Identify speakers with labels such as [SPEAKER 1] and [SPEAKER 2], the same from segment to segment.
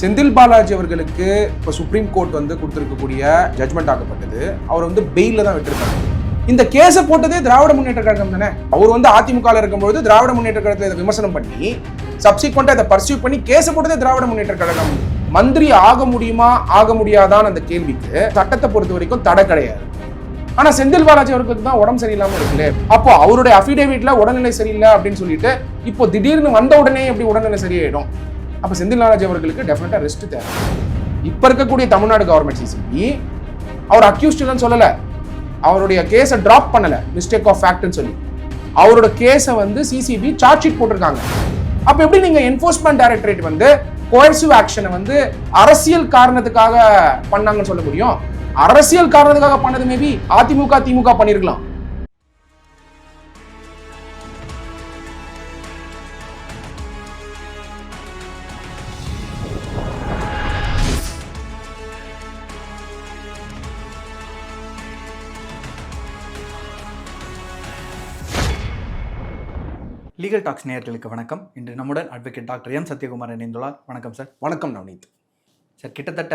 [SPEAKER 1] செந்தில் பாலாஜி அவர்களுக்கு இப்போ supreme court வந்து கொடுத்துருக்கக்கூடிய ஜட்மெண்ட் ஆக்கப்பட்டது. அவர் வந்து பெயிலில் தான் விட்டுருக்காங்க இந்த கேஸை போட்டதே திராவிட முன்னேற்ற கழகம் தானே? அவர் வந்து அதிமுகவில் இருக்கும்போது திராவிட முன்னேற்ற கழகத்தை இதை விமர்சனம் பண்ணி சப்சிக்வெண்ட்டாக இதை பர்சியூ பண்ணி கேஸை போட்டதே திராவிட முன்னேற்ற கழகம். மந்திரி ஆக முடியுமா ஆக முடியாதான்னு அந்த கேள்விக்கு சட்டத்தை பொறுத்த வரைக்கும் தடை கிடையாது. ஆனா செந்தில் பாலாஜி அவர்களுக்கு தான் உடம்பு சரியில்லாம இருக்குல்ல? அப்போ அவருடைய அஃபிடேவிட்ல உடல்நிலை சரியில்லை அப்படின்னு சொல்லிட்டு இப்போ திடீர்னு வந்த உடனே எப்படி உடல்நிலை சரியாயிடும்? அப்போ செந்தில் நாராஜ் அவர்களுக்கு டெஃபினட்டாக ரெஸ்ட் தேவை. இப்போ இருக்கக்கூடிய தமிழ்நாடு கவர்மெண்ட் சிசிபி அவர் அக்யூஸ்ட் இல்லைன்னு சொல்லல. அவருடைய கேஸை ட்ராப் பண்ணல. மிஸ்டேக் ஆஃப் ஃபேக்ட்னு சொல்லி. அவரோட கேஸை வந்து சிசிபி சார்ஜ் ஷீட் போட்டிருக்காங்க. அப்போ எப்படி நீங்கள் என்ஃபோர்ஸ்மெண்ட் டைரக்டரேட் வந்து கோயர்சிவ் ஆக்ஷனை வந்து அரசியல் காரணத்துக்காக பண்ணாங்கன்னு சொல்ல முடியும்? அரசியல் காரணத்துக்காக பண்ணது மேபி அதிமுக திமுக பண்ணியிருக்கலாம்
[SPEAKER 2] லீகல் டாக்ஸ் நேயர்களுக்கு வணக்கம். இன்று நம்முடன் அட்வொகேட் டாக்டர் எம் சத்யகுமார் இணைந்துள்ளார். வணக்கம் சார்
[SPEAKER 1] வணக்கம் நவநீத்.
[SPEAKER 2] சார் கிட்டத்தட்ட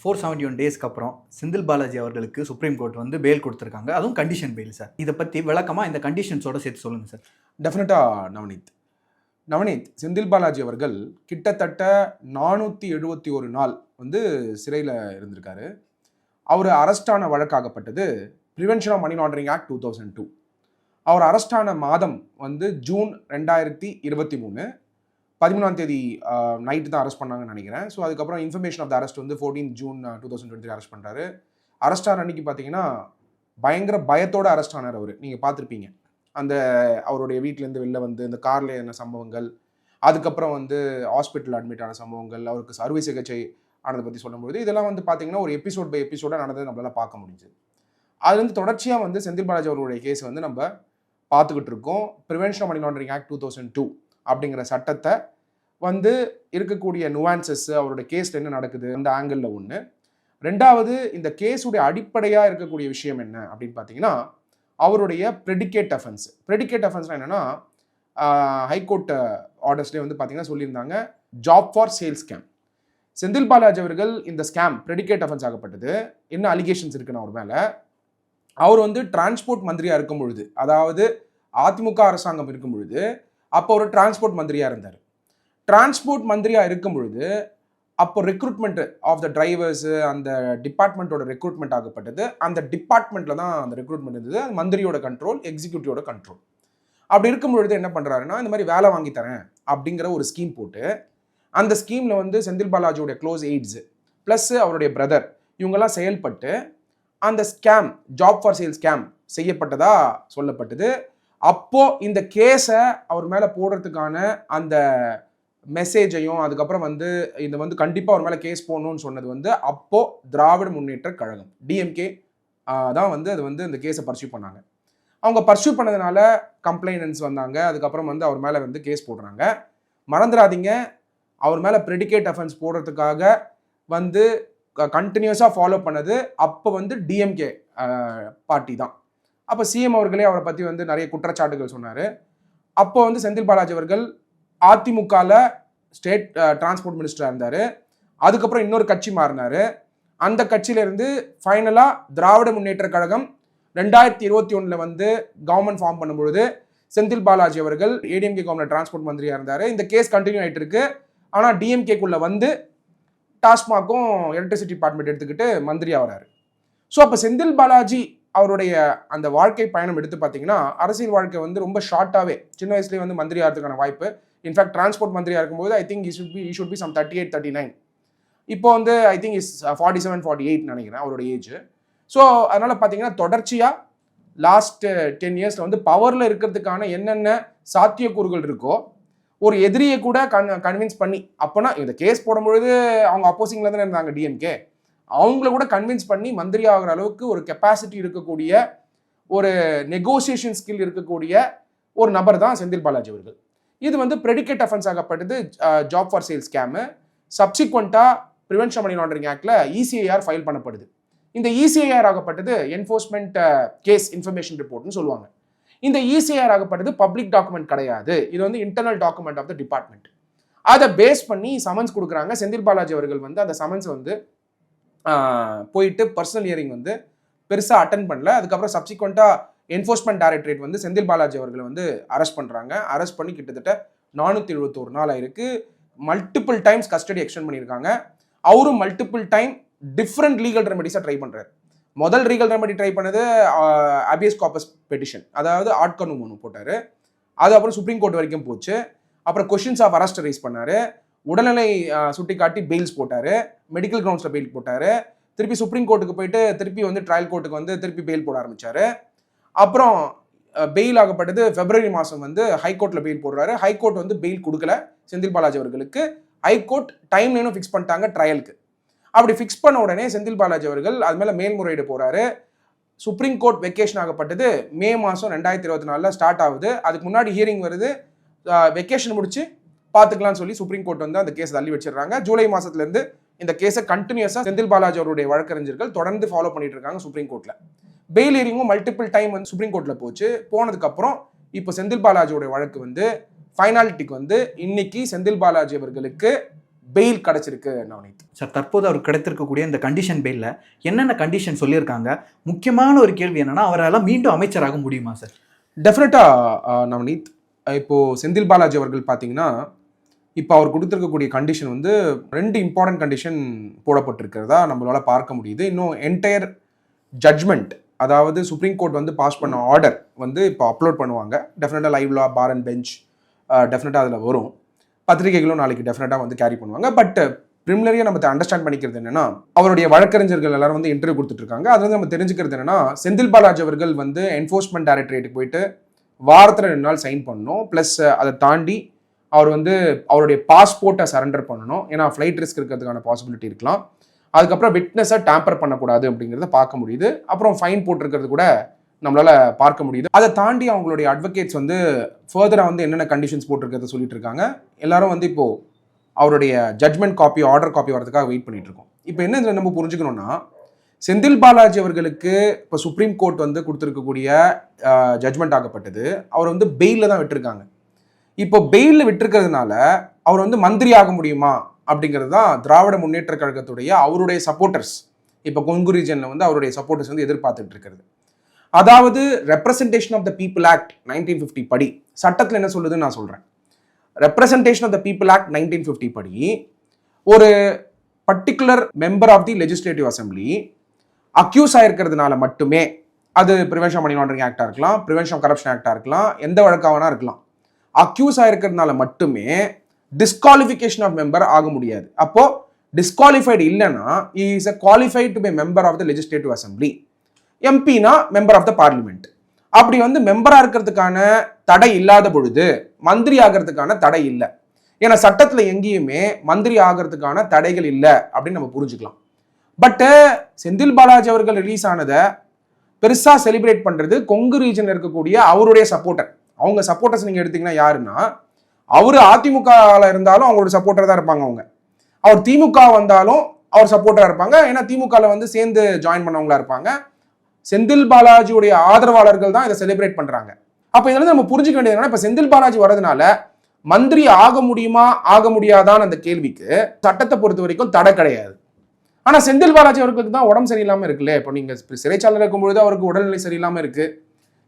[SPEAKER 2] ஃபோர் செவன்டி ஒன் டேஸ்க்கு அப்புறம் செந்தில் பாலாஜி அவர்களுக்கு சுப்ரீம் கோர்ட் வந்து பெயில் கொடுத்துருக்காங்க. அதுவும் கண்டிஷன் பெயில் சார் இதை பற்றி விளக்கமாக இந்த கண்டிஷன்ஸோட சேர்த்து சொல்லுங்கள் சார்
[SPEAKER 1] டெஃபினட்டா நவநீத். நவநீத் செந்தில் பாலாஜி அவர்கள் கிட்டத்தட்ட நானூற்றி எழுபத்தி ஒரு நாள் வந்து சிறையில் இருந்திருக்காரு. அவர் அரெஸ்டான வழக்காகப்பட்டது prevention of money laundering act two thousand two அவர் அரெஸ்டான மாதம் வந்து ஜூன் ரெண்டாயிரத்தி இருபத்தி மூணு. பதிமூணாம் தேதி நைட்டு தான் அரெஸ்ட் பண்ணாங்கன்னு நினைக்கிறேன். ஸோ அதுக்கப்புறம் இன்ஃபர்மேஷன் ஆஃப் த அரெஸ்ட் வந்து fourteen June two thousand twenty arrest பண்ணுறாரு அரெஸ்ட் ஆன அன்னைக்கு பார்த்தீங்கன்னா பயங்கர பயத்தோட அரெஸ்ட் ஆனார் அவர். நீங்கள் பார்த்துருப்பீங்க அந்த அவருடைய வீட்டிலேருந்து வெளில வந்து இந்த காரில் என்ன சம்பவங்கள் அதுக்கப்புறம் வந்து ஹாஸ்பிட்டல் அட்மிட் ஆன சம்பவங்கள் அவருக்கு அறுவை சிகிச்சை ஆனதை பற்றி சொல்லும்போது இதெல்லாம் வந்து பார்த்தீங்கன்னா ஒரு எபிசோட் பை எபிசோடாக நடந்தது நம்மளால் பார்க்க முடிஞ்சுது. அது வந்து தொடர்ச்சியாக வந்து செந்தில் பாலாஜி அவர்களுடைய கேஸ் வந்து நம்ம பார்த்துக்கிட்டு இருக்கோம் prevention of money laundering act two thousand two அப்படிங்கிற சட்டத்தை வந்து இருக்கக்கூடிய நுவான்சஸ் அவரோட கேஸில் என்ன நடக்குது? அந்த ஆங்கிளில் ஒன்று ரெண்டாவது இந்த கேஸுடைய அடிப்படையாக இருக்கக்கூடிய விஷயம் என்ன அப்படின்னு பார்த்தீங்கன்னா அவருடைய ப்ரெடிகேட் அஃபென்ஸ் ப்ரெடிகேட் அஃபென்ஸ்னால் என்னென்னா ஹைகோர்ட் ஆர்டர்ஸ்லேயே வந்து பார்த்தீங்கன்னா சொல்லியிருந்தாங்க job for sales scam Senthil Balaji அவர்கள் இந்த ஸ்கேம் ப்ரெடிகேட் அஃபென்ஸ் ஆகப்பட்டது என்ன அலிகேஷன்ஸ் இருக்குன்னு அவர் மேலே? அவர் வந்து டிரான்ஸ்போர்ட் மந்திரியாக இருக்கும் பொழுது அதாவது அதிமுக அரசாங்கம் இருக்கும் பொழுது அப்போ ஒரு டிரான்ஸ்போர்ட் மந்திரியாக இருந்தார். டிரான்ஸ்போர்ட் மந்திரியாக இருக்கும் பொழுது அப்போ ரெக்ரூட்மெண்ட் ஆஃப் த டிரைவர்ஸு அந்த டிபார்ட்மெண்ட்டோட ரெக்ரூட்மெண்ட் ஆகப்பட்டது. அந்த டிபார்ட்மெண்ட்டில் தான் அந்த ரெக்ரூட்மெண்ட் இருந்தது. அது மந்திரியோட கண்ட்ரோல் எக்ஸிக்யூட்டிவோட கண்ட்ரோல் அப்படி இருக்கும் பொழுது என்ன பண்ணுறாருன்னா இந்த மாதிரி வேலை வாங்கி தரேன் அப்படிங்கிற ஒரு ஸ்கீம் போட்டு அந்த ஸ்கீமில் வந்து செந்தில் பாலாஜியோட க்ளோஸ் எய்ட்ஸு ப்ளஸ் அவருடைய பிரதர் இவங்கெல்லாம் செயல்பட்டு அந்த scam job for sale scam செய்யப்பட்டதா சொல்லப்பட்டது. அப்போ இந்த கேஸை அவர் மேலே போடுறதுக்கான அந்த மெசேஜையும் அதுக்கப்புறம் வந்து இந்த வந்து கண்டிப்பாக அவர் மேலே கேஸ் போடணும்னு சொன்னது வந்து அப்போ திராவிட முன்னேற்ற கழகம் டிஎம்கே தான் வந்து அது வந்து இந்த கேஸை பர்சியூ பண்ணாங்க. அவங்க பர்சியூ பண்ணதுனால கம்ப்ளைனன்ஸ் வந்தாங்க அதுக்கப்புறம் வந்து அவர் மேலே வந்து கேஸ் போடுறாங்க. மறந்துடாதீங்க அவர் மேலே ப்ரெடிகேட் அஃபென்ஸ் போடுறதுக்காக வந்து கண்டினியூஸாக ஃபாலோ பண்ணது அப்போ வந்து டிஎம்கே பார்ட்டி தான். அப்போ சிஎம் அவர்களே அவரை பற்றி வந்து நிறைய குற்றச்சாட்டுகள் சொன்னார். அப்போ வந்து செந்தில் பாலாஜி அவர்கள் அதிமுகவில் ஸ்டேட் டிரான்ஸ்போர்ட் மினிஸ்டராக இருந்தார். அதுக்கப்புறம் இன்னொரு கட்சி மாறினார். அந்த கட்சியிலேருந்து ஃபைனலாக திராவிட முன்னேற்ற கழகம் ரெண்டாயிரத்தி இருபத்தி ஒன்றில் வந்து கவர்மெண்ட் ஃபார்ம் பண்ணும்பொழுது செந்தில் பாலாஜி அவர்கள் ஏடிஎம்கே கவர்மெண்ட் டிரான்ஸ்போர்ட் மந்திரியாக இருந்தார். இந்த கேஸ் கண்டினியூ ஆகிட்டு இருக்கு ஆனால் டிஎம்கேக்குள்ளே வந்து டாஸ்மாக்கும் எலக்ட்ரிசிட்டி டிபார்ட்மெண்ட் எடுத்துக்கிட்டு மந்திரியாக வராரு ஸோ அப்போ செந்தில் பாலாஜி அவருடைய அந்த வாழ்க்கை பயணம் எடுத்து பார்த்தீங்கன்னா அரசியல் வாழ்க்கை வந்து ரொம்ப ஷார்ட்டாகவே சின்ன வயசுலேயே வந்து மந்திரி ஆகிறதுக்கான வாய்ப்பு. இன்ஃபேக்ட் டிரான்ஸ்போர்ட் மந்திரியாக இருக்கும்போது I think is be should be some thirty eight thirty nine இப்போ வந்து I think is forty seven forty eight நினைக்கிறேன் அவருடைய ஏஜ் ஸோ அதனால் பார்த்தீங்கன்னா தொடர்ச்சியாக uh, லாஸ்ட் டென் இயர்ஸில் வந்து பவரில் இருக்கிறதுக்கான என்னென்ன சாத்தியக்கூறுகள் இருக்கோ ஒரு எதிரியை கூட கன் கன்வின்ஸ் பண்ணி அப்போனா இந்த கேஸ் போடும்பொழுது அவங்க அப்போசிங்கில் தானே இருந்தாங்க டிஎம்கே அவங்கள கூட கன்வின்ஸ் பண்ணி மந்திரி ஆகிற அளவுக்கு ஒரு கெப்பாசிட்டி இருக்கக்கூடிய ஒரு நெகோசியேஷன் ஸ்கில் இருக்கக்கூடிய ஒரு நபர் தான் செந்தில் பாலாஜி அவர்கள். இது வந்து ப்ரெடிகேட் அஃபென்ஸ் ஆகப்பட்டது ஜாப் ஃபார் சேல் ஸ்கேமு சப்சிக்வெண்ட்டாக ப்ரிவென்ஷன் மணி லாண்டரிங் ஆக்டில் இசிஐஆர் ஃபைல் பண்ணப்படுது. இந்த இசிஐஆர் ஆகப்பட்டது என்ஃபோர்ஸ்மெண்ட் கேஸ் இன்ஃபர்மேஷன் ரிப்போர்ட்னு சொல்லுவாங்க. இந்த இசிஆர் ஆகப்பட்டது பப்ளிக் டாக்குமெண்ட் கிடையாது. இது வந்து internal document of the department அதை பேஸ் பண்ணி சமன்ஸ் கொடுக்குறாங்க. செந்தில் பாலாஜி அவர்கள் வந்து அந்த சமன்ஸ் வந்து போயிட்டு பர்சனல் ஹியரிங் வந்து பெருசாக அட்டன் பண்ணல. அதுக்கப்புறம் சப்சிக்வெண்ட்டாக என்ஃபோர்ஸ்மெண்ட் டைரக்டரேட் வந்து செந்தில் பாலாஜி அவர்களை வந்து அரெஸ்ட் பண்ணுறாங்க அரெஸ்ட் பண்ணி கிட்டத்தட்ட நானூற்றி எழுபத்தோரு நாள் ஆயிருக்கு. மல்டிபிள் டைம்ஸ் கஸ்டடி எக்ஸ்டெண்ட் பண்ணியிருக்காங்க. அவரும் மல்டிபிள் டைம் டிஃப்ரெண்ட் லீகல் ரெமெடிஸாக ட்ரை பண்ணுறாரு முதல் ரீகல் ரெமடி ட்ரை பண்ணது அபியஸ் காப்பஸ் பெட்டிஷன் அதாவது ஆட்கனு ஒன்று போட்டார். அது அப்புறம் சுப்ரீம் கோர்ட் வரைக்கும் போச்சு. அப்புறம் கொஷின்ஸ் ஆஃப் அரெஸ்ட் ரைஸ் பண்ணார். உடல்நிலை சுட்டி காட்டி பெயில்ஸ் போட்டார். மெடிக்கல் கிரவுண்ட்ஸில் பெயில் போட்டார். திருப்பி சுப்ரீம் கோர்ட்டுக்கு போயிட்டு திருப்பி வந்து ட்ரையல் கோர்ட்டுக்கு வந்து திருப்பி பெயில் போட ஆரம்பித்தார் அப்புறம் பெயில் ஆகப்பட்டது பிப்ரவரி மாதம் வந்து ஹைகோர்ட்டில் பெயில் போடுறாரு. ஹைகோர்ட் வந்து பெயில் கொடுக்கல செந்தில் பாலாஜி அவர்களுக்கு. ஹைகோர்ட் டைம் லைனும் ஃபிக்ஸ் பண்ணிட்டாங்க ட்ரையலுக்கு அப்படி ஃபிக்ஸ் பண்ண உடனே செந்தில் பாலாஜி அவர்கள் அது மேலே மேல்முறையீடு போகிறாரு சுப்ரீம் கோர்ட் வெக்கேஷன் ஆகப்பட்டது. மே மாதம் ரெண்டாயிரத்தி இருபத்தி நாலில் ஸ்டார்ட் ஆகுது. அதுக்கு முன்னாடி ஹியரிங் வருது. வெக்கேஷன் முடிச்சு பார்த்துக்கலாம்னு சொல்லி சுப்ரீம் கோர்ட் வந்து அந்த கேஸ் தள்ளி வச்சிடுறாங்க. ஜூலை மாதத்துலேருந்து இந்த கேஸை கண்டினியூஸாக செந்தில் பாலாஜி அவருடைய வழக்கறிஞர்கள் தொடர்ந்து ஃபாலோ பண்ணிட்டு இருக்காங்க சுப்ரீம் கோர்ட்டில் பெயில் ஹியரிங்கும் மல்டிபிள் டைம் வந்து சுப்ரீம் கோர்ட்டில் போச்சு. போனதுக்கப்புறம் இப்போ செந்தில் பாலாஜியோடைய வழக்கு வந்து ஃபைனாலிட்டிக்கு வந்து இன்னைக்கு செந்தில் பாலாஜி அவர்களுக்கு பெயில் கிடைச்சிருக்கு நவனீத்
[SPEAKER 2] சார் தற்போது அவருக்கு கிடைத்திருக்கக்கூடிய இந்த கண்டிஷன் பெயிலில் என்னென்ன கண்டிஷன் சொல்லியிருக்காங்க? முக்கியமான ஒரு கேள்வி என்னன்னா அவரால் மீண்டும் அமைச்சராக முடியுமா சார்?
[SPEAKER 1] டெஃபினட்டாக நவனீத் இப்போ செந்தில் பாலாஜி அவர்கள் பார்த்தீங்கன்னா இப்போ அவர் கொடுத்துருக்கக்கூடிய கண்டிஷன் வந்து ரெண்டு இம்பார்ட்டன்ட் கண்டிஷன் போடப்பட்டிருக்கிறதா நம்மளால பார்க்க முடியுது. இன்னும் என்டையர் ஜட்ஜ்மெண்ட் அதாவது சுப்ரீம் கோர்ட் வந்து பாஸ் பண்ண ஆர்டர் வந்து இப்போ அப்லோட் பண்ணுவாங்க. டெஃபினட்டாக live law bar and bench டெஃபினட்டாக அதில் வரும். பத்திரிகைகளும் நாளைக்கு டெஃபினட்டாக வந்து கேரி பண்ணுவாங்க. பட் ப்ரிமிலரியாக நம்ம அண்டர்ஸ்டாண்ட் பண்ணிக்கிறது என்னன்னா அவருடைய வழக்கறிஞர்கள் எல்லாரும் வந்து இன்டர்வியூ கொடுத்துட்டு இருக்காங்க அது வந்து நம்ம தெரிஞ்சுக்கிறது என்னன்னா செந்தில் பாலாஜி அவர்கள் வந்து என்ஃபோர்ஸ்மெண்ட் டைரக்டரேட்டுக்கு போயிட்டு வாரத்தில் ரெண்டு நாள் சைன் பண்ணணும். ப்ளஸ் அதை தாண்டி அவர் வந்து அவருடைய பாஸ்போர்ட்டை சரண்டர் பண்ணணும். ஏன்னா ஃப்ளைட் ரிஸ்க் இருக்கிறதுக்கான பாசிபிலிட்டி இருக்கலாம். அதுக்கப்புறம் விட்னஸை டேம்பர் பண்ணக்கூடாது அப்படிங்கிறத பார்க்க முடியுது. அப்புறம் ஃபைன் போட்டிருக்கிறது கூட நம்மளால பார்க்க முடியுது. அதை தாண்டி அவங்களுடைய அட்வொகேட்ஸ் வந்து ஃபர்தராக வந்து என்னென்ன கண்டிஷன்ஸ் போட்டிருக்கிறத சொல்லிட்டு இருக்காங்க எல்லாரும் வந்து இப்போ அவருடைய ஜட்மெண்ட் காப்பி ஆர்டர் காப்பி வரதுக்காக வெயிட் பண்ணிட்டு இருக்கோம். இப்போ என்ன இதில் நம்ம புரிஞ்சுக்கணும்னா செந்தில் பாலாஜி அவர்களுக்கு இப்போ சுப்ரீம் கோர்ட் வந்து கொடுத்துருக்கக்கூடிய ஜட்மெண்ட் ஆகப்பட்டது அவர் வந்து பெயிலில் தான் விட்டுருக்காங்க. இப்போ பெயிலில் விட்டுருக்கிறதுனால அவர் வந்து மந்திரி ஆக முடியுமா? அப்படிங்கிறது தான் திராவிட முன்னேற்ற கழகத்துடைய அவருடைய சப்போர்ட்டர்ஸ் இப்போ கொங்கு ரீஜனில் வந்து அவருடைய சப்போர்ட்டர்ஸ் வந்து எதிர்பார்த்துட்டு இருக்கிறது. அதாவது representation of the people act nineteen fifty படி. சட்டத்தில் என்ன சொல்லுதுன்னு நான் சொல்கிறேன் representation of the people act nineteen fifty படி ஒரு particular member of the legislative assembly accused ஆகிருக்கிறதுனால மட்டுமே அது ப்ரிவென்ஷன் மணி லாண்டரிங் ஆக்டாக இருக்கலாம் ப்ரிவென்ஷன் கரப்ஷன் ஆக்டாக இருக்கலாம் எந்த வழக்காக இருக்கலாம். அக்யூஸ் ஆகிருக்கிறதுனால மட்டுமே டிஸ்குவாலிஃபிகேஷன் ஆஃப் மெம்பர் ஆக முடியாது. அப்போது டிஸ்குவாலிஃபைடு இல்லைன்னா is a qualified to be member of the legislative assembly எம்பினா member of the parliament அப்படி வந்து மெம்பராக இருக்கிறதுக்கான தடை இல்லாத பொழுது மந்திரி ஆகிறதுக்கான தடை இல்லை. ஏன்னா சட்டத்தில் எங்கேயுமே மந்திரி ஆகிறதுக்கான தடைகள் இல்லை அப்படின்னு நம்ம புரிஞ்சுக்கலாம். பட்டு செந்தில் பாலாஜி அவர்கள் ரிலீஸ் ஆனதை பெருசாக செலிப்ரேட் பண்ணுறது கொங்கு ரீஜனில் இருக்கக்கூடிய அவருடைய சப்போர்ட்டர் அவங்க சப்போர்ட்டர்ஸ் நீங்கள் எடுத்தீங்கன்னா யாருன்னா அவர் அதிமுகவில் இருந்தாலும் அவங்களோட சப்போர்ட்டர் தான் இருப்பாங்க அவங்க. அவர் திமுக வந்தாலும் அவர் சப்போர்ட்டராக இருப்பாங்க. ஏன்னா திமுகவில் வந்து சேர்ந்து ஜாயின் பண்ணவங்களா இருப்பாங்க. செந்தில் பாலாஜியுடைய ஆதரவாளர்கள் தான் இதை செலிப்ரேட் பண்றாங்க. அப்போ இதுல நம்ம புரிஞ்சுக்க வேண்டியது என்னன்னா செந்தில் பாலாஜி வரதுனால மந்திரி ஆக முடியுமா ஆக முடியாதான்னு அந்த கேள்விக்கு சட்டத்தை பொறுத்த வரைக்கும் தடை கிடையாது. ஆனால் செந்தில் பாலாஜி அவர்களுக்கு தான் உடம்பு சரியில்லாமல் இருக்குல்ல? இப்போ நீங்க சிறைச்சாலையில் இருக்கும்பொழுது அவருக்கு உடல்நிலை சரியில்லாமல் இருக்குது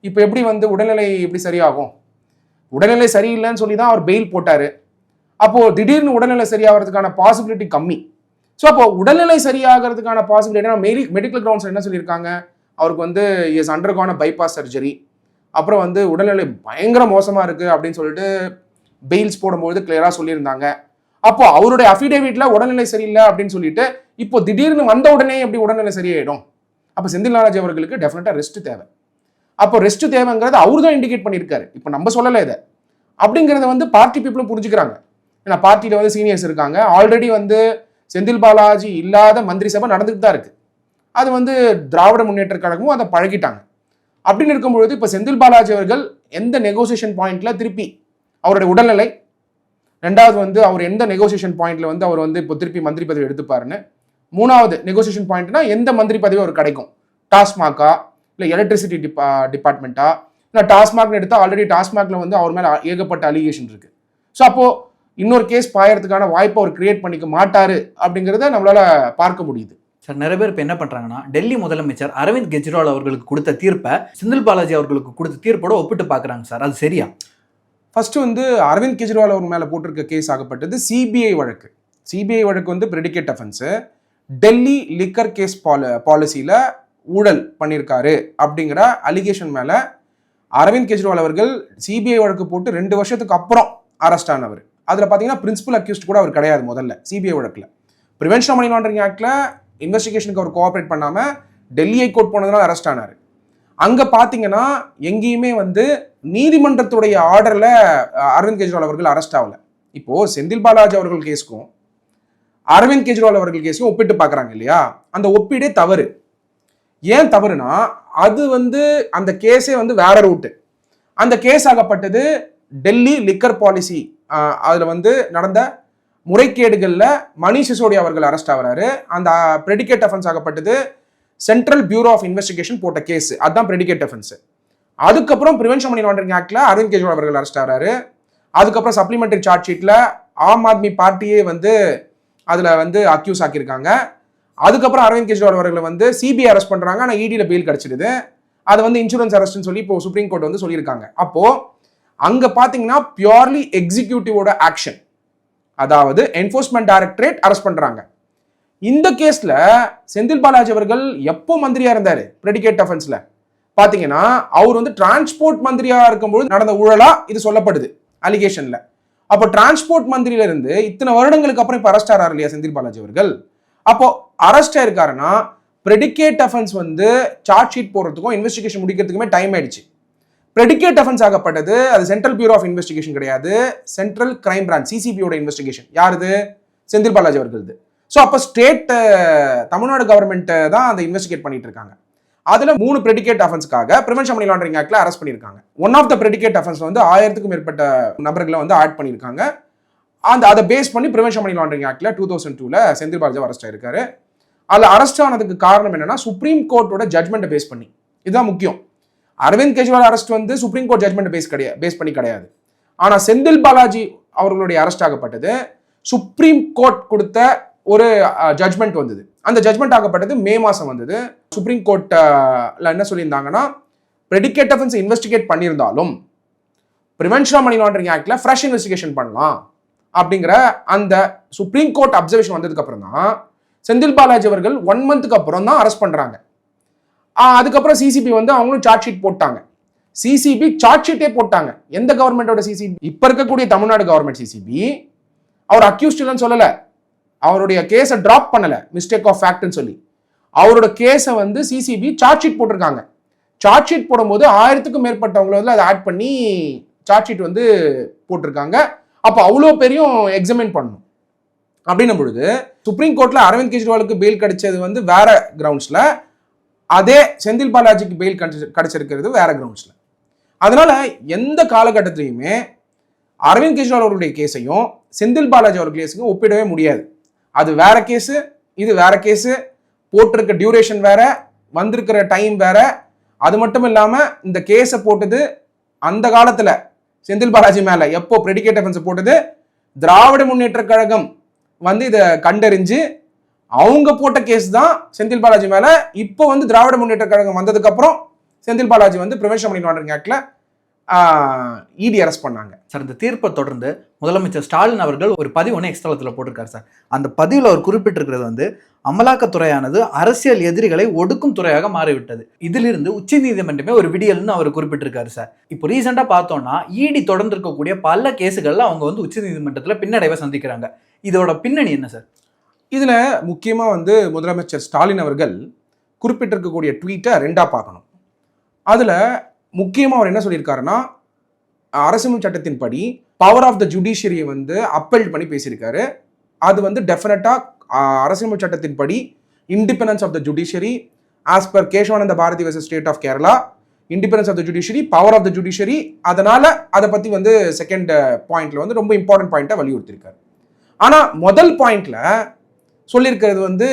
[SPEAKER 1] இப்போ எப்படி வந்து உடல்நிலை எப்படி சரியாகும்? உடல்நிலை சரியில்லைன்னு சொல்லி தான் அவர் பெயில் போட்டார். அப்போது திடீர்னு உடல்நிலை சரியாகிறதுக்கான பாசிபிலிட்டி கம்மி. ஸோ அப்போ உடல்நிலை சரியாகிறதுக்கான பாசிபிலிட்டி மெடி மெடிக்கல் கிரவுண்ட்ஸ் என்ன சொல்லியிருக்காங்க? அவருக்கு வந்து இஸ் அண்டர்கான பைபாஸ் சர்ஜரி அப்புறம் வந்து உடல்நிலை பயங்கர மோசமாக இருக்குது அப்படின்னு சொல்லிட்டு பெயில்ஸ் போடும்போது கிளியராக சொல்லியிருந்தாங்க. அப்போ அவருடைய அஃபிடேவிட்ல உடல்நிலை சரியில்லை அப்படின்னு சொல்லிட்டு இப்போ திடீர்னு வந்த உடனே எப்படி உடல்நிலை சரியாயிடும்? அப்போ செந்தில் பாலாஜி அவர்களுக்கு டெஃபினட்டாக ரெஸ்ட் தேவை. அப்போ ரெஸ்ட் தேவைங்கிறத அவர் தான் இண்டிகேட் பண்ணியிருக்காரு. இப்போ நம்ம சொல்லலை இதை. அப்படிங்கிறத வந்து பார்ட்டி பீப்புளும் புரிஞ்சுக்கிறாங்க. ஏன்னா பார்ட்டியில் வந்து சீனியர்ஸ் இருக்காங்க. ஆல்ரெடி வந்து செந்தில் பாலாஜி இல்லாத மந்திரி சபை நடந்துட்டு தான் இருக்குது அது வந்து திராவிட முன்னேற்ற கழகமும் அதை பழகிட்டாங்க. அப்படின்னு இருக்கும்பொழுது இப்போ செந்தில் பாலாஜி அவர்கள் எந்த நெகோசியேஷன் பாயிண்ட்ல திருப்பி அவருடைய உடல்நிலை? ரெண்டாவது வந்து அவர் எந்த நெகோசியேஷன் பாயிண்ட்ல வந்து அவர் வந்து இப்போ திருப்பி மந்திரி பதவி எடுத்துப்பாருன்னு? மூணாவது நெகோசியேஷன் பாயிண்ட்னா எந்த மந்திரி பதவி அவர் கிடைக்கும்? டாஸ்மாகா இல்லை எலக்ட்ரிசிட்டி டிபா டிபார்ட்மெண்ட்டா இல்லை டாஸ்மாக்னு எடுத்தால் ஆல்ரெடி டாஸ்மாக்ல வந்து அவர் மேலே ஏகப்பட்ட அலிகேஷன் இருக்குது ஸோ அப்போது இன்னொரு கேஸ் பாயறதுக்கான வாய்ப்பை அவர் கிரியேட் பண்ணிக்க மாட்டார் அப்படிங்கிறத நம்மளால் பார்க்க முடியுது.
[SPEAKER 2] சார் நிறைய பேர் இப்போ என்ன பண்ணுறாங்கன்னா டெல்லி முதலமைச்சர் அரவிந்த் கெஜ்ரிவால் அவர்களுக்கு கொடுத்த தீர்ப்பை செந்தில் பாலாஜி அவர்களுக்கு கொடுத்த தீர்ப்போட ஒப்பிட்டு பார்க்குறாங்க சார். அது சரியா?
[SPEAKER 1] ஃபஸ்ட்டு வந்து அரவிந்த் கெஜ்ரிவால் அவர் மேலே போட்டிருக்க கேஸ் ஆகப்பட்டது சிபிஐ வழக்கு. சிபிஐ வழக்கு வந்து predicate offence Delhi liquor case பால பாலிசியில் ஊழல் பண்ணியிருக்காரு அப்படிங்கிற அலிகேஷன் மேலே அரவிந்த் கெஜ்ரிவால் அவர்கள் சிபிஐ வழக்கு போட்டு ரெண்டு வருஷத்துக்கு அப்புறம் அரெஸ்ட் ஆனவர். அதில் பார்த்தீங்கன்னா பிரின்சிபல் அக்யூஸ்ட் கூட அவர் கிடையாது முதல்ல சிபிஐ வழக்கில். ப்ரிவென்ஷன் மணி லாண்டரிங் ஆக்டில் இன்வெஸ்டிகேஷனுக்கு அவர் கோஆப்ரேட் பண்ணாமல் டெல்லி ஹைகோர்ட் போனதுனால அரெஸ்ட் ஆனார். அங்கே பார்த்தீங்கன்னா எங்கேயுமே வந்து நீதிமன்றத்துடைய ஆர்டரில் அரவிந்த் கெஜ்ரிவால் அவர்கள் அரெஸ்ட் ஆகல. இப்போது செந்தில் பாலாஜி அவர்கள் கேஸ்க்கும் அரவிந்த் கெஜ்ரிவால் அவர்கள் கேஸையும் ஒப்பிட்டு பார்க்குறாங்க இல்லையா? அந்த ஒப்பீடே தவறு. ஏன் தவறுனா அது வந்து அந்த கேஸே வந்து வேற ரூட்டு அந்த கேஸ் ஆகப்பட்டது டெல்லி லிக்கர் பாலிசி அதில் வந்து நடந்த முறைகேடுகளில் மணிஷ் சிசோடியா அவர்கள் அரெஸ்ட் ஆகிறாரு. அந்த ப்ரெடிகேட் அஃபென்ஸ் ஆகப்பட்டது. சென்ட்ரல் பியூரோ ஆஃப் இன்வெஸ்டிகேஷன் போட்ட கேஸ் அதுதான் ப்ரெடிகேட் அஃபென்ஸ் அதுக்கப்புறம் ப்ரிவென்ஷன் மணி லாண்டரிங் ஆக்டில் அரவிந்த் கெஜ்ரிவால் அவர்கள் அரெஸ்ட் ஆகிறாரு. அதுக்கப்புறம் சப்ளிமெண்டரி சார்ஜ் ஷீட்டில் ஆம் ஆத்மி பார்ட்டியே வந்து அதில் வந்து அக்யூஸ் ஆக்கியிருக்காங்க. அதுக்கப்புறம் அரவிந்த் கெஜ்ரிவால் அவர்களை வந்து சிபிஐ அரெஸ்ட் பண்ணுறாங்க ஆனால் இடியில் பெயில் கிடச்சிடுது. அது வந்து இன்சூரன்ஸ் அரெஸ்ட்னு சொல்லி இப்போ சுப்ரீம் கோர்ட் வந்து சொல்லியிருக்காங்க. அப்போது அங்கே பார்த்தீங்கன்னா பியூர்லி எக்ஸிக்யூட்டிவோட ஆக்ஷன் அதாவது என்ஃபோர்ஸ்மெண்ட் டைரக்டரேட் அரெஸ்ட் பண்ணுறாங்க இந்த கேஸில் செந்தில் பாலாஜி அவர்கள் எப்போ மந்திரியாக இருந்தார்? ப்ரெடிகேட் அஃபென்ஸில் பார்த்தீங்கன்னா அவர் வந்து டிரான்ஸ்போர்ட் மந்திரியாக இருக்கும்பொழுது நடந்த ஊழலாக இது சொல்லப்படுது அலிகேஷனில் அப்போ டிரான்ஸ்போர்ட் மந்திரியில இருந்து இத்தனை வருடங்களுக்கு அப்புறம் இப்போ அரெஸ்ட் ஆகிறார் இல்லையா செந்தில் பாலாஜி அவர்கள்? அப்போ அரெஸ்ட் ஆயிருக்காருன்னா ப்ரெடிகேட் அஃபென்ஸ் வந்து சார்ஜ் ஷீட் போடுறதுக்கும் இன்வெஸ்டிகேஷன் முடிக்கிறதுக்குமே டைம் ஆயிடுச்சு. ப்ரெடிகேட் அஃபென்ஸ் ஆகப்பட்டது. அது சென்ட்ரல் பியூரோ ஆஃப் இன்வெஸ்டிகேஷன் கிடையாது. சென்ட்ரல் கிரைம் பிரான்ச் சிசிபியோட இன்வெஸ்டிகேஷன் யாருது? செந்தில் பாலாஜி அவர்களது. ஸோ அப்போ ஸ்டேட் தமிழ்நாடு கவர்மெண்ட்டை தான் அதை இன்வெஸ்டிகேட் பண்ணிட்டு இருக்காங்க அதில் மூணு ப்ரெடிகேட் அஃபென்ஸ்க்காக ப்ரிவென்ஷன் மணி லாண்டரிங் ஆக்டில் அரெஸ்ட் பண்ணியிருக்காங்க one of the predicate offence வந்து ஆயிரத்துக்கும் மேற்பட்ட நபர்களை வந்து ஆட் பண்ணியிருக்காங்க அந்த அதை பேஸ் பண்ணி ப்ரிவென்ஷன் மணி லாண்டரிங் ஆக்டில் டூ தௌசண்ட் டூவில் செந்தில் பாலாஜி அரெஸ்ட் ஆயிருக்காரு. அதில் அரெஸ்ட் ஆனதுக்கு காரணம் என்னன்னா சுப்ரீம் கோர்ட்டோட ஜட்மெண்ட்டை பேஸ் பண்ணி. இதுதான் முக்கியம். அரவிந்த் கெஜ்ரிவால் அரெஸ்ட் வந்து சுப்ரீம் கோர்ட் ஜட்மெண்ட் பேஸ் கிடையாது பேஸ் பண்ணி கிடையாது. ஆனால் செந்தில் பாலாஜி அவர்களுடைய அரெஸ்ட் ஆகப்பட்டது. சுப்ரீம் கோர்ட் கொடுத்த ஒரு ஜட்மெண்ட் வந்தது. அந்த ஜட்மெண்ட் ஆகப்பட்டது மே மாதம் வந்தது. சுப்ரீம் கோர்ட்டில் என்ன சொல்லியிருந்தாங்கன்னா ப்ரெடிகேட் அஃபென்ஸ் இன்வெஸ்டிகேட் பண்ணியிருந்தாலும் ப்ரிவென்ஷன் மணி லாண்டரிங் ஆக்டில் ஃப்ரெஷ் இன்வெஸ்டிகேஷன் பண்ணலாம் அப்படிங்கிற அந்த சுப்ரீம் கோர்ட் அப்சர்வேஷன் வந்ததுக்கு அப்புறம் தான் செந்தில் பாலாஜி அவர்கள் ஒன் மந்த்துக்கு அப்புறம் தான் அரெஸ்ட் பண்ணுறாங்க அதுக்கப்புறம் சிசிபி வந்து அவங்களும் சார்ஜ் ஷீட் போட்டாங்க. சிசிபி சார்ஜ் ஷீட்டே போட்டாங்க. எந்த கவர்மெண்டோட சிசிபி இப்போ இருக்கக்கூடிய தமிழ்நாடு கவர்மெண்ட் சிசிபி அவர் அக்யூஸ்ட் இல்லைன்னு சொல்லலை. அவருடைய கேஸை டிராப் பண்ணல. மிஸ்டேக் ஆஃப் ஃபேக்ட்னு சொல்லி. அவரோட கேஸை வந்து சிசிபி சார்ஜ் ஷீட் போட்டிருக்காங்க. சார்ஜ் ஷீட் போடும்போது ஆயிரத்துக்கும் மேற்பட்டவங்கள வந்து அதை ஆட் பண்ணி சார்ஜ் ஷீட் வந்து போட்டிருக்காங்க. அப்போ அவ்வளோ பெரியும் எக்ஸாமின் பண்ணணும். அப்படின்னும் பொழுது சுப்ரீம் கோர்ட்டில் அரவிந்த் கெஜ்ரிவாலுக்கு பெயில் கிடைச்சது வந்து வேற கிரவுண்ட்ஸில் அதே செந்தில் பாலாஜிக்கு பெயில் கிடைச்சிருக்கிறது வேற கிரவுண்ட்ஸில் அதனால எந்த காலகட்டத்திலையுமே அரவிந்த் கெஜ்ரிவால் அவர்களுடைய கேஸையும் செந்தில் பாலாஜி அவர்கள் கேஸையும் ஒப்பிடவே முடியாது. அது வேற கேஸு இது வேற கேஸு போட்டிருக்க டியூரேஷன் வேற வந்திருக்கிற டைம் வேற. அது மட்டும் இல்லாமல் இந்த கேஸை போட்டது அந்த காலத்தில் செந்தில் பாலாஜி மேலே எப்போ ப்ரெடிகேட் அஃபென்ஸ் போட்டது திராவிட முன்னேற்ற கழகம் வந்து இதை கண்டறிஞ்சு அவங்க போட்ட கேஸ் தான் செந்தில் பாலாஜி மேல. இப்போ வந்து திராவிட முன்னேற்ற கழகம் வந்ததுக்கு அப்புறம் செந்தில் பாலாஜி வந்து ப்ரிவென்ஷன் மணி லாண்டரிங் ஆக்டில் இடி அரெஸ்ட் பண்ணாங்க.
[SPEAKER 2] சார் இந்த தீர்ப்பை தொடர்ந்து முதலமைச்சர் ஸ்டாலின் அவர்கள் ஒரு பதிவு ஒன்று எக்ஸ்தலத்தில் போட்டிருக்காரு சார். அந்த பதிவில் அவர் குறிப்பிட்டிருக்கிறது வந்து அமலாக்கத்துறையானது அரசியல் எதிரிகளை ஒடுக்கும் துறையாக மாறிவிட்டது. இதிலிருந்து உச்சநீதிமன்றமே ஒரு விடியல்னு அவர் குறிப்பிட்டிருக்காரு சார். இப்போ ரீசெண்டாக பார்த்தோம்னா இடி தொடர்ந்து இருக்கக்கூடிய பல கேஸுகளில் அவங்க வந்து உச்சநீதிமன்றத்தில் பின்னடைவை சந்திக்கிறாங்க. இதோட பின்னணி என்ன சார்?
[SPEAKER 1] இதில் முக்கியமாக வந்து முதலமைச்சர் ஸ்டாலின் அவர்கள் குறிப்பிட்டிருக்கக்கூடிய ட்வீட்டை ரெண்டாக பார்க்கணும். அதில் முக்கியமாக அவர் என்ன சொல்லியிருக்காருன்னா அரசியல் சட்டத்தின்படி பவர் ஆஃப் த ஜுடிஷியரியை வந்து அப்பெல்ட் பண்ணி பேசியிருக்காரு. அது வந்து டெஃபினட்டாக அரசியல் சட்டத்தின்படி independence of the judiciary as per Kesavananda Bharati versus state of Kerala independence of the judiciary power of the judiciary அதனால் அதை பற்றி வந்து செகண்ட் பாயிண்ட்ல வந்து ரொம்ப இம்பார்ட்டன்ட் பாயிண்ட்டை வலியுறுத்திருக்காரு ஆனால் முதல் பாயிண்ட்ல சொல்லியிருக்கிறது வந்து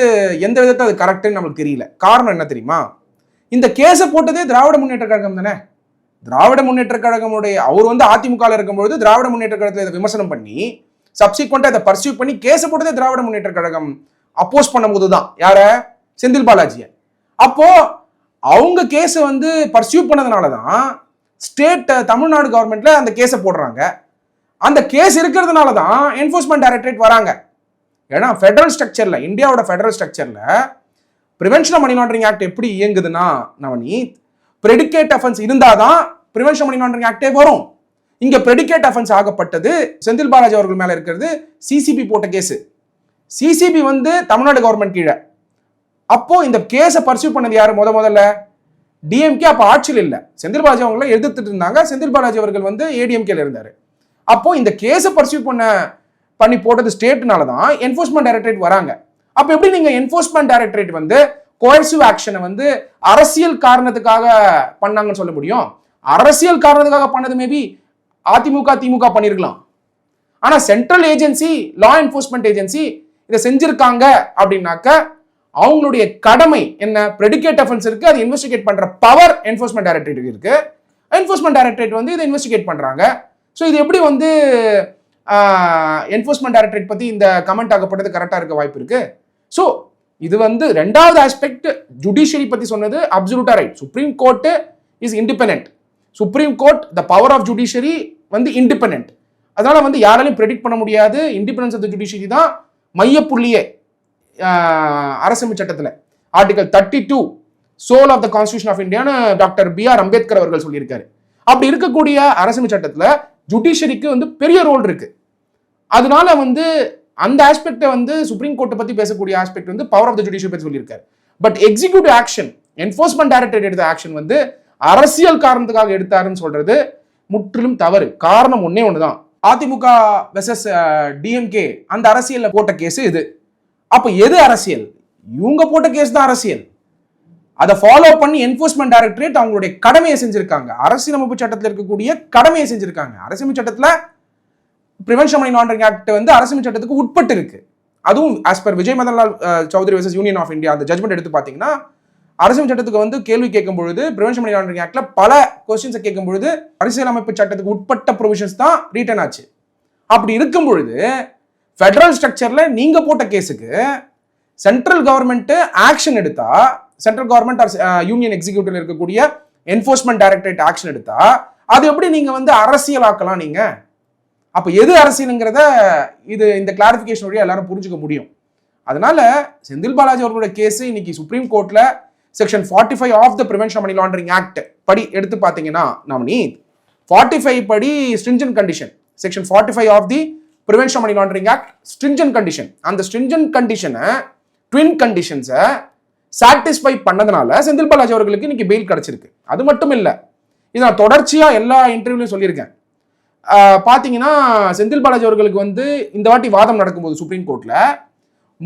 [SPEAKER 1] எந்த விதத்தை அது கரெக்டுன்னு நம்மளுக்கு தெரியல. காரணம் என்ன தெரியுமா? இந்த கேஸை போட்டதே திராவிட முன்னேற்ற கழகம் தானே? திராவிட முன்னேற்ற கழகமுடைய அவர் வந்து அதிமுகவில் இருக்கும்பொழுது திராவிட முன்னேற்ற கழகத்தில் இதை விமர்சனம் பண்ணி சப்சிக்வெண்ட்டாக இதை பர்சியூ பண்ணி கேஸை போட்டதே திராவிட முன்னேற்ற கழகம். அப்போஸ் பண்ணும்போது தான் யாரை? செந்தில் பாலாஜியை. அப்போ அவங்க கேஸை வந்து பர்சியூ பண்ணதுனால தான் ஸ்டேட் தமிழ்நாடு கவர்மெண்ட்டில் அந்த கேஸை போடுறாங்க. அந்த கேஸ் இருக்கிறதுனால தான் என்ஃபோர்ஸ்மெண்ட் டைரக்டரேட் வராங்க. ஏன்னா ஃபெடரல் ஸ்ட்ரக்சர்ல இந்தியாவோட ஃபெடரல் ஸ்ட்ரக்சரில் ப்ரிவென்ஷன் மணி லாண்டரிங் ஆக்ட் எப்படி இயங்குதுன்னா நவனீத் ப்ரெடிகேட் அஃபென்ஸ் இருந்தால் தான் ப்ரிவென்ஷன் மணி லாண்டரிங் ஆக்டே வரும். இங்கே ப்ரெடிகேட் அஃபென்ஸ் ஆகப்பட்டது செந்தில் பாலாஜி அவர்கள் மேலே இருக்கிறது சிசிபி போட்ட கேஸு சிசிபி வந்து தமிழ்நாடு கவர்மெண்ட் கீழே. அப்போ இந்த கேஸை பர்சியூ பண்ணது யார்? முத முதல்ல டிஎம்கே அப்போ ஆட்சியில் இல்லை. செந்தில் பாலாஜி அவங்கள எதிர்த்துட்டு இருந்தாங்க. செந்தில் பாலாஜி அவர்கள் வந்து ஏடிஎம்கேல இருந்தார். அப்போ இந்த கேஸை பர்சியூ பண்ண பண்ணி போட்டது ஸ்டேட்னால தான் என்ஃபோர்ஸ்மெண்ட் டைரக்டரேட் வராங்க. அப்போ எப்படி நீங்கள் என்ஃபோர்ஸ்மெண்ட் டைரக்டரேட் வந்து கோயசிவ் ஆக்ஷனை வந்து அரசியல் காரணத்துக்காக பண்ணாங்கன்னு சொல்ல முடியும்? அரசியல் காரணத்துக்காக பண்ணது மேபி அதிமுக திமுக பண்ணிருக்கலாம். ஆனால் central agency law enforcement agency இதை செஞ்சிருக்காங்க அப்படின்னாக்க அவங்களுடைய கடமை என்ன? ப்ரெடிகேட் அஃபென்ஸ் இருக்கு அதை இன்வெஸ்டிகேட் பண்ற பவர் என்ஃபோர்ஸ்மெண்ட் டைரக்டரேட் இருக்கு. என்ஃபோர்ஸ்மெண்ட் டைரக்டரேட் வந்து இதை இன்வெஸ்டிகேட் பண்றாங்க. ஸோ இது எப்படி வந்து என்ஃபோர்ஸ்மெண்ட் டைரக்டரேட் பற்றி இந்த கமெண்ட் ஆகப்பட்டது கரெக்டாக இருக்க வாய்ப்பு இருக்கு. ஸோ இது வந்து ரெண்டாவது ஆஸ்பெக்ட் ஜுடிஷியரி பற்றி சொன்னது அப்சல்யூட்டா right supreme court is independent supreme court the power of judiciary வந்து இண்டிபெண்ட் அதனால வந்து யாராலையும் ப்ரெடிக்ட் பண்ண முடியாது. இண்டிபெண்டன்ஸ் ஆஃப் த ஜுடிஷியரி தான் மையப்புள்ளியே ஆஹ், அரசமைப்பு சட்டத்தில். Article thirty two soul of the constitution of இந்தியான்னு டாக்டர் பி ஆர் அம்பேத்கர் அவர்கள் சொல்லியிருக்காரு. அப்படி இருக்கக்கூடிய அரசமைப்பு சட்டத்தில் ஜுடிஷியரிக்கு வந்து பெரிய ரோல் இருக்கு. அதனால வந்து அந்த ஆஸ்பெக்டை வந்து சுப்ரீம் கோர்ட்டை பற்றி பேசக்கூடிய ஆஸ்பெக்ட் வந்து பவர் ஆஃப் த ஜுடிஷியல் பற்றி சொல்லியிருக்காரு. But executive action enforcement directorate எடுத்த ஆக்ஷன் வந்து அரசியல் காரணத்துக்காக எடுத்தாருன்னு சொல்றது முற்றிலும் தவறு. காரணம் ஒன்னே தான் அதிமுக வெசஸ் டிஎம்கே அந்த அரசியலில் போட்ட கேஸ் இது. அப்போ எது அரசியல்? இவங்க போட்ட கேஸ் தான் அரசியல். அதை ஃபாலோ பண்ணி என்ஃபோர்ஸ்மெண்ட் டைரக்டரேட் அவங்களுடைய கடமையை செஞ்சிருக்காங்க. அரசியலமைப்பு சட்டத்தில் இருக்கக்கூடிய கடமையை செஞ்சிருக்காங்க. அரசியலமைப்பு சட்டத்தில் பிரிவென்ஷன் மணி லாண்டரிங் ஆக்ட் வந்து அரசியல் சட்டத்துக்கு உட்பட்டு இருக்கு. அதுவும் as per Vijay Madanlal Choudhary versus union of India அந்த ஜட்மெண்ட் எடுத்து பார்த்தீங்கன்னா அரசியல் சட்டத்துக்கு வந்து கேள்வி கேட்கும் பொழுது பிரிவென்ஷன் மணி லாண்டரிங் ஆக்ட்ல பல கொஸ்டின்ஸை கேட்கும் பொழுது அரசியலமைப்பு சட்டத்துக்கு உட்பட்ட ப்ரொவிஷன்ஸ் தான் ரிட்டர்ன் ஆச்சு. அப்படி இருக்கும் பொழுது ஃபெடரல் ஸ்ட்ரக்சர்ல நீங்க போட்ட கேஸுக்கு சென்ட்ரல் கவர்மெண்ட் ஆக்ஷன் எடுத்தா சென்ட்ரல் கவர்மெண்ட் யூனியன் எக்ஸிக்யூட்டிவ்ல இருக்கக்கூடிய என்ஃபோர்ஸ்மெண்ட் டைரக்டரேட் ஆக்ஷன் எடுத்தா அது எப்படி நீங்க வந்து அரசியலாக்கலாம் நீங்க? அப்ப எது அரசியலுங்கிறத இது இந்த கிளாரிஃபிகேஷன் வழியா எல்லாரும் புரிஞ்சுக்க முடியும். அதனால செந்தில் பாலாஜி அவர்களோட கேஸ் இன்னைக்கு சுப்ரீம் கோர்ட்ல section forty five of the prevention money laundering act படி எடுத்து பார்த்தீங்கன்னா நவனி ஃபார்ட்டி ஃபைவ் படி stringent condition section forty five of the prevention money laundering act stringent condition அந்த ஸ்ட்ரிஞ்சன் கண்டிஷனை ட்வின் கண்டிஷன்ஸை சாட்டிஸ்ஃபை பண்ணதுனால செந்தில் பாலாஜி அவர்களுக்கு இன்னைக்கு பெயில் கிடைச்சிருக்கு. அது மட்டும் இல்லை இது நான் தொடர்ச்சியாக எல்லா இன்டர்வியூலையும் சொல்லியிருக்கேன். பார்த்தீங்கன்னா செந்தில் பாலாஜி அவர்களுக்கு வந்து இந்த வாட்டி வாதம் நடக்கும்போது சுப்ரீம் கோர்ட்டில்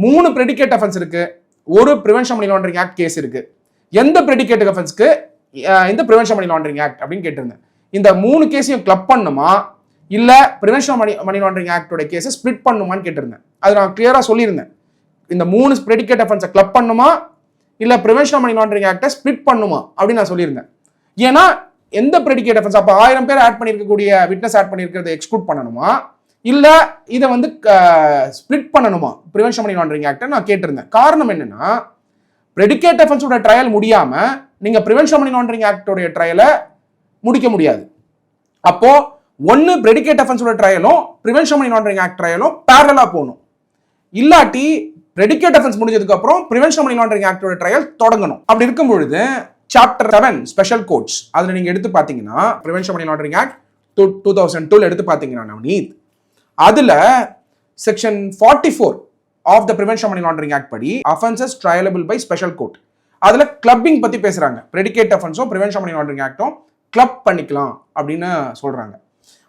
[SPEAKER 1] மூணு ப்ரெடிகேட் அஃபென்ஸ் இருக்குது ஒரு prevention money laundering act case இருக்குது எந்த ப்ரெடிகேட் அஃபென்ஸ்க்கு இந்த ப்ரிவென்ஷன் மணி லாண்டரிங் ஆக்ட் அப்படின்னு கேட்டிருந்தேன். இந்த மூணு கேஸையும் கிளப் பண்ணுமா? இல்லை ப்ரிவென்ஷன் மணி மணி லாண்டரிங் ஆக்டோட கேஸை ஸ்ப்ளிட் பண்ணுமான்னு கேட்டிருந்தேன். அது நான் கிளியராக சொல்லியிருந்தேன். இந்த மூணு ப்ரெடிகேட் அஃபென்ஸை கிளப் பண்ணுமா? இல்லை ப்ரிவென்ஷன் மணி லாண்டரிங் ஆக்டை ஸ்பிளிட் பண்ணுமா? அப்படின்னு நான் சொல்லியிருந்தேன். ஏன்னா எந்த ப்ரெடிகேட் அஃபென்ஸ் அப்போ ஆயிரம் பேர் ஆட் பண்ணியிருக்கக்கூடிய விட்னஸ் ஆட் பண்ணியிருக்கிறத எக்ஸ்க்ளூட் பண்ணணுமா? இல்லை இதை வந்து ஸ்ப்ளிட் பண்ணணுமா? ப்ரிவென்ஷன் மணி லாண்டரிங் ஆக்டை நான் கேட்டிருந்தேன். காரணம் என்னென்னா ப்ரெடிகேட் அஃபென்ஸோட ட்ரையல் முடியாமல் நீங்கள் ப்ரிவென்ஷன் மணி லாண்டரிங் ஆக்டோடைய ட்ரையலை முடிக்க முடியாது. அப்போது ஒன்று ப்ரெடிகேட் அஃபென்ஸோட ட்ரையலும் ப்ரிவென்ஷன் மணி லாண்டரிங் ஆக்ட் ட்ரையலும் பேரலாக போகணும். இல்லாட்டி ரெடிகேட் அஃபென்ஸ் முடிஞ்சதுக்கு அப்புறம் ப்ரிவென்ஷன் மணி லாண்டரிங் ஆக்டோட ட்ரையல் தொடங்கணும். அப்படி இருக்கும் பொழுது சாப்டர் செவன் ஸ்பெஷல் கோட்ஸ் அதில் நீங்கள் எடுத்து பார்த்தீங்கன்னா prevention money laundering act two two thousand டூவில் எடுத்து பார்த்தீங்கன்னா நவனீத் அதில் section forty four of the prevention money laundering act படி offences triable by special court அதில் கிளப்பிங் பற்றி பேசுகிறாங்க ப்ரெடிகேட் அஃபென்ஸும் ப்ரிவென்ஷன் மணி லாண்டரிங் ஆக்டும் கிளப் பண்ணிக்கலாம் அப்படின்னு சொல்கிறாங்க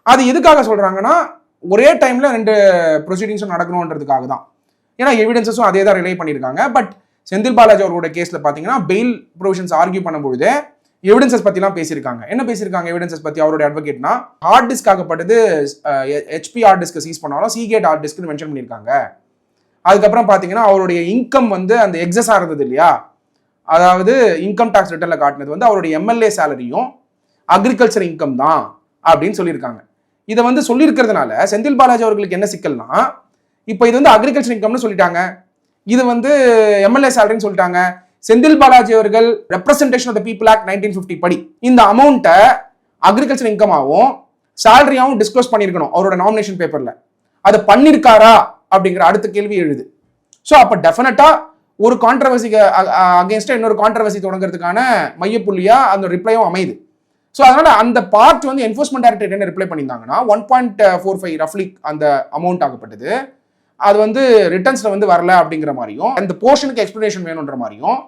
[SPEAKER 1] அது எதுக்காக சொல்கிறாங்கன்னா ஒரே டைமில் ரெண்டு ப்ரொசீடிங்ஸும் நடக்கணுன்றதுக்காக தான் ஏன்னா எவிடன்சஸும் அதே தான் ரிலே பண்ணியிருக்காங்க பட் செந்தில் பாலாஜி அவரோட கேஸில் பார்த்தீங்கன்னா பெயில் ப்ரொவிஷன்ஸ் ஆர்கியூ பண்ணும்பொழுது எவிடன்சஸ் பற்றிலாம் பேசியிருக்காங்க. என்ன பேசியிருக்காங்க எவிடன்சஸ் பற்றி அவரோட அட்வொகேட்னா ஹார்ட் டிஸ்க் ஆகப்பட்டது ஹெச்பி ஹார்ட் டிஸ்க் சீஸ் பண்ணாலும் சீகேட் ஹார்ட் டிஸ்க்னு மென்ஷன் பண்ணியிருக்காங்க. அதுக்கப்புறம் பார்த்தீங்கன்னா அவருடைய இன்கம் வந்து அந்த எக்ஸஸ் இருந்தது இல்லையா? அதாவது இன்கம் டேக்ஸ் ரிட்டர்னில் காட்டினது வந்து அவருடைய எம்எல்ஏ சேலரியும் அக்ரிகல்ச்சர் இன்கம் தான் அப்படின்னு சொல்லியிருக்காங்க. இதை வந்து சொல்லியிருக்கிறதுனால செந்தில் பாலாஜி அவர்களுக்கு என்ன சிக்கல்னா இப்போ இது வந்து அக்ரிகல்ச்சர் இன்கம்னு சொல்லிட்டாங்க. இது வந்து எம்எல்ஏ சேலரின்னு சொல்லிட்டாங்க. செந்தில் பாலாஜி அவர்கள் representation of the people act nineteen fifty படி. இந்த அமௌண்ட்டை அக்ரிகல்ச்சர் இன்கமாகவும் சேலரியாகவும் டிஸ்க்ளோஸ் பண்ணியிருக்கணும் அவரோட நாமினேஷன் பேப்பரில் அதை பண்ணியிருக்காரா அப்படிங்கிற அடுத்த கேள்வி எழுது. ஸோ அப்போ டெஃபினட்டாக ஒரு கான்ட்ரவர்சிக்கு அகேன்ஸ்டாக இன்னொரு கான்ட்ரவர்சி தொடங்குறதுக்கான மையப்புள்ளியாக அந்த ரிப்ளையும் அமையுது. ஸோ அதனால் அந்த பார்ட் வந்து என்ஃபோர்ஸ்மெண்ட் டைரக்டர் என்ன ரிப்ளை பண்ணியிருந்தாங்கன்னா ஒன் பாயிண்ட் ஃபோர் ஃபைவ் ரஃப்லி அந்த அமௌண்ட் ஆகப்பட்டது. அது வந்து ரிட்டர்ன்ஸில் வந்து வரல அப்படிங்கிற மாதிரியும் அந்த போர்ஷனுக்கு எக்ஸ்ப்ளனேஷன் வேணுன்ற மாதிரியும்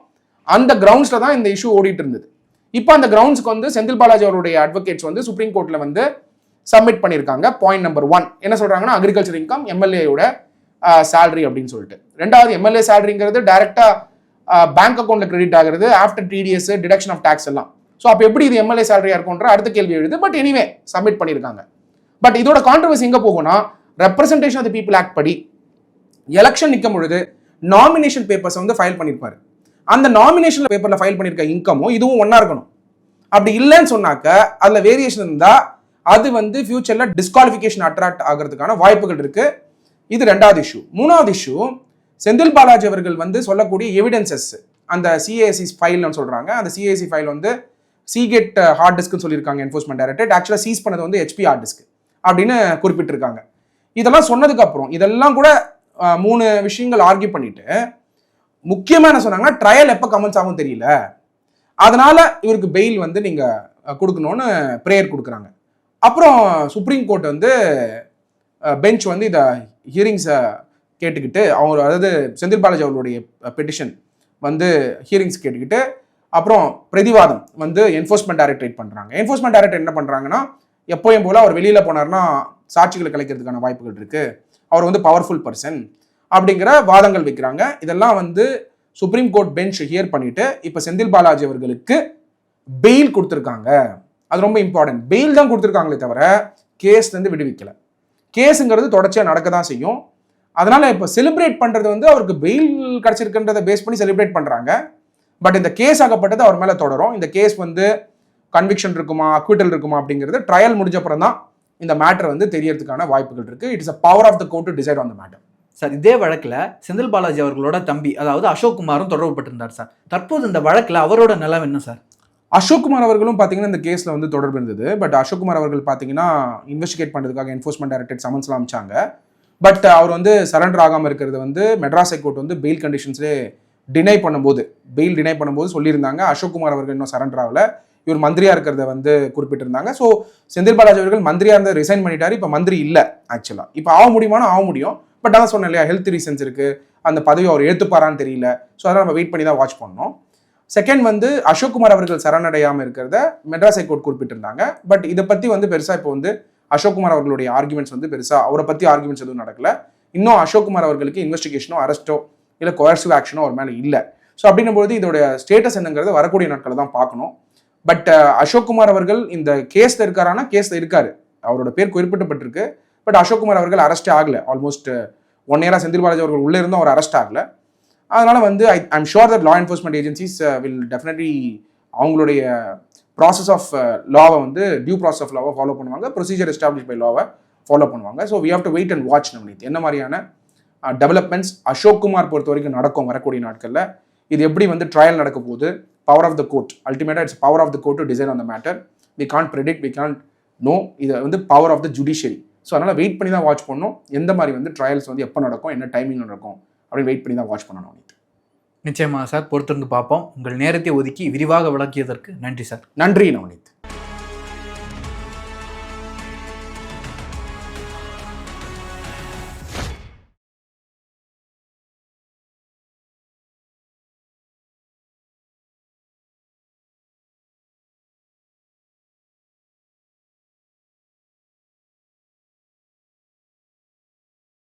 [SPEAKER 1] அந்த கிரவுண்ட்ஸில் தான் இந்த இஷ்யூ ஓடிட்டு இருந்தது. இப்போ அந்த கிரவுண்ட்ஸ்க்கு வந்து செந்தில் பாலாஜி அவருடைய அட்வொகேட்ஸ் வந்து சுப்ரீம் கோர்ட்டில் வந்து சப்மிட் பண்ணியிருக்காங்க. பாயிண்ட் நம்பர் ஒன் என்ன சொல்கிறாங்கன்னா அக்ரிகல்ச்சர் இன்கம் எம்எல்ஏயோட சேலரி அப்படின்னு சொல்லிட்டு. ரெண்டாவது எம்எல்ஏ சேலரிங்கிறது டைரக்டா பேங்க் அக்கௌண்ட்டில் கிரெடிட் ஆகிறது after TDS deduction of tax எல்லாம். ஸோ அப்போ எப்படி இது எம்எல்ஏ சேலரியாக இருக்கும்ன்ற அடுத்த கேள்வி எழுது. பட் எனிவே சப்மிட் பண்ணியிருக்காங்க. பட் இதோட கான்ட்ரவர்சி எங்கே போகும்னா representation of the people act படி எலெக்ஷன் நிற்கும் பொழுது நாமினேஷன் பேப்பர்ஸை வந்து ஃபைல் பண்ணியிருப்பாரு அந்த நாமினேஷன் பேப்பரில் ஃபைல் பண்ணியிருக்க இன்கமும் இதுவும் ஒன்றா இருக்கணும். அப்படி இல்லைன்னு சொன்னாக்க அதில் வேரியேஷன் இருந்தால் அது வந்து ஃபியூச்சரில் டிஸ்குவாலிஃபிகேஷன் அட்ராக்ட் ஆகிறதுக்கான வாய்ப்புகள் இருக்குது இது ரெண்டாவது இஷ்யூ மூணாவது இஷ்யூ செந்தில் பாலாஜி அவர்கள் வந்து சொல்லக்கூடிய எவிடன்சஸ் அந்த சிஏசி ஃபைல்னு சொல்கிறாங்க அந்த சிஏசி ஃபைல் வந்து சீகெட் ஹார்ட் டிஸ்க்னு சொல்லியிருக்காங்க என்ஃபோர்ஸ்மெண்ட் டைரக்டர் ஆக்சுவலாக சீஸ் பண்ணது வந்து ஹெச்பி ஹார்ட் டிஸ்க் அப்படின்னு குறிப்பிட்டிருக்காங்க. இதெல்லாம் சொன்னதுக்கப்புறம் இதெல்லாம் கூட மூணு விஷயங்கள் ஆர்கியூ பண்ணிட்டு முக்கியமாக என்ன சொன்னாங்கன்னா ட்ரையல் எப்போ கமெண்ட்ஸ் ஆகும் தெரியல. அதனால இவருக்கு பெயில் வந்து நீங்கள் கொடுக்கணும்னு ப்ரேயர் கொடுக்குறாங்க. அப்புறம் சுப்ரீம் கோர்ட் வந்து பெஞ்ச் வந்து இதை ஹியரிங்ஸை கேட்டுக்கிட்டு அவங்க அதாவது செந்தில் பாலாஜி அவர்களுடைய பெட்டிஷன் வந்து ஹியரிங்ஸ் கேட்டுக்கிட்டு அப்புறம் பிரதிவாதம் வந்து என்ஃபோர்ஸ்மெண்ட் டைரக்டரேட் பண்ணுறாங்க என்ஃபோர்ஸ்மெண்ட் டைரக்டர் என்ன பண்ணுறாங்கன்னா எப்போயும் போல் அவர் வெளியில் போனார்னா சாட்சிகளை கலைக்கிறதுக்கான வாய்ப்புகள் இருக்குது அவர் வந்து பவர்ஃபுல் பர்சன் அப்படிங்கிற வாதங்கள் வைக்கிறாங்க. இதெல்லாம் வந்து சுப்ரீம் கோர்ட் பெஞ்ச் ஹியர் பண்ணிட்டு இப்போ செந்தில் பாலாஜி அவர்களுக்கு பெயில் கொடுத்துருக்காங்க. அது ரொம்ப இம்பார்ட்டன்ட் பெயில் தான் கொடுத்துருக்காங்களே தவிர கேஸ்லேருந்து விடுவிக்கல. கேஸுங்கிறது தொடர்ச்சியாக நடக்க தான் செய்யும். அதனால் இப்போ செலிப்ரேட் பண்ணுறது வந்து அவருக்கு பெயில் கிடச்சிருக்குன்றதை பேஸ் பண்ணி செலிப்ரேட் பண்ணுறாங்க பட் இந்த கேஸ் ஆகப்பட்டது அவர் மேலே தொடரும். இந்த கேஸ் வந்து கன்விக்ஷன் இருக்குமா அக்விட்டல் இருக்குமா அப்படிங்கிறது ட்ரையல் முடிஞ்ச அப்புறம் தான் இந்த மேட்டர் வந்து தெரியறதுக்கான வாய்ப்புகள் இருக்கு. It is a power of the court to decide on the matter
[SPEAKER 2] sir இதே வழக்குல செந்தில் பாலாஜி அவர்களோட தம்பி அதாவது அசோக் குமாரும் தொடர்பு பட்டிருந்தார் சார் தற்போது இந்த வழக்குல அவரோட நிலம் என்ன சார்
[SPEAKER 1] அசோக்குமார் அவர்களும் பார்த்தீங்கன்னா இந்த கேஸில் வந்து தொடர்பு இருந்தது. பட் அசோக்குமார் அவர்கள் பார்த்தீங்கன்னா இன்வெஸ்டிகேட் பண்ணுறதுக்காக என்ஃபோர்ஸ்மெண்ட் டைரக்டரேட் சமன்ஸ்லாம் அமிச்சாங்க. பட் அவர் வந்து சரண்டர் ஆகாமல் இருக்கிறது வந்து மெட்ராஸ் ஹைகோர்ட் வந்து பெயில் கண்டிஷன்ஸ்லேயே டினை பண்ணும்போது பெயில் டினை பண்ணும்போது சொல்லியிருந்தாங்க. அசோக்குமார் அவர்கள் இன்னும் சரண்டர் ஆகல. இவர் மந்திரியா இருக்கிறத வந்து குறிப்பிட்டிருந்தாங்க. ஸோ செந்தில் பாலாஜி அவர்கள் மந்திரியா இருந்த ரிசைன் பண்ணிட்டாரு. இப்போ மந்திரி இல்லை ஆக்சுவலாக இப்போ ஆக முடியுமானா ஆக முடியும். பட் அதான் சொன்னேன் இல்லையா ஹெல்த் ரீசன்ஸ் இருக்கு. அந்த பதவி அவர் ஏற்றுப்பாரான்னு தெரியல. ஸோ அதெல்லாம் நம்ம வெயிட் பண்ணி தான் வாட்ச் பண்ணோம். செகண்ட் வந்து அசோக்குமார் அவர்கள் சரணடையாமல் இருக்கிறத மெட்ராஸ் ஹைகோர்ட் குறிப்பிட்டிருந்தாங்க. பட் இதை பற்றி வந்து பெருசாக இப்போ வந்து அசோக்குமார் அவர்களுடைய ஆர்குமெண்ட்ஸ் வந்து பெருசாக அவரை பற்றி ஆர்குமெண்ட்ஸ் எதுவும் நடக்கல. இன்னும் அசோக்குமார் அவர்களுக்கு இன்வெஸ்டிகேஷனோ அரெஸ்ட்டோ இல்லை கொயர்சிவ் ஆக்ஷனோ அவர் மேலே இல்லை. ஸோ அப்படின்னும்போது இதோட ஸ்டேட்டஸ் என்னங்கிறது வரக்கூடிய நாட்களை தான் பார்க்கணும். பட் அசோக்குமார் uh, அவர்கள் இந்த கேஸில் இருக்காரானா? கேஸில் இருக்காரு. அவரோட பேர் குறிப்பிட்டப்பட்டிருக்கு பட் அசோக்குமார் அவர்கள் அரெஸ்ட் ஆகலை. ஆல்மோஸ்ட் ஒன் இயராக செந்தில் பாலாஜி அவர்கள் உள்ளே இருந்தும் அவர் அரெஸ்ட் ஆகலை. அதனால் வந்து I I'm sure that law enforcement agencies will definitely அவங்களுடைய ப்ராசஸ் ஆஃப் லாவை வந்து டியூ ப்ராசஸ் ஆஃப் லாவை ஃபாலோ பண்ணுவாங்க. ப்ரொசீஜர் எஸ்டாப்ளிஷ் பை லாவை ஃபாலோ பண்ணுவாங்க. So we have to wait and watch Navneet என்ன மாதிரியான uh, டெவலப்மெண்ட்ஸ் அசோக் குமார் பொறுத்த வரைக்கும் நடக்கும் வரக்கூடிய நாட்களில். இது எப்படி வந்து ட்ரையல் நடக்க போகுது? பவர் ஆஃப் த கோர்ட் அல்டிமேட்டாக it's power of the court to design on the matter we can't predict we can't know இது வந்து power of the judiciary so அதனால் வெயிட் பண்ணி தான் வாட்ச் பண்ணணும். எந்த மாதிரி வந்து ட்ரையல்ஸ் வந்து எப்போ நடக்கும் என்ன டைமிங் நடக்கும் அப்படின்னு வெயிட் பண்ணி தான் வாட்ச் பண்ணணும் நவனித்
[SPEAKER 2] நிச்சயமா சார் பொறுத்திருந்து பார்ப்போம். உங்கள் நேரத்தை ஒதுக்கி விரிவாக விளக்கியதற்கு நன்றி சார்.
[SPEAKER 1] நன்றி நவனித்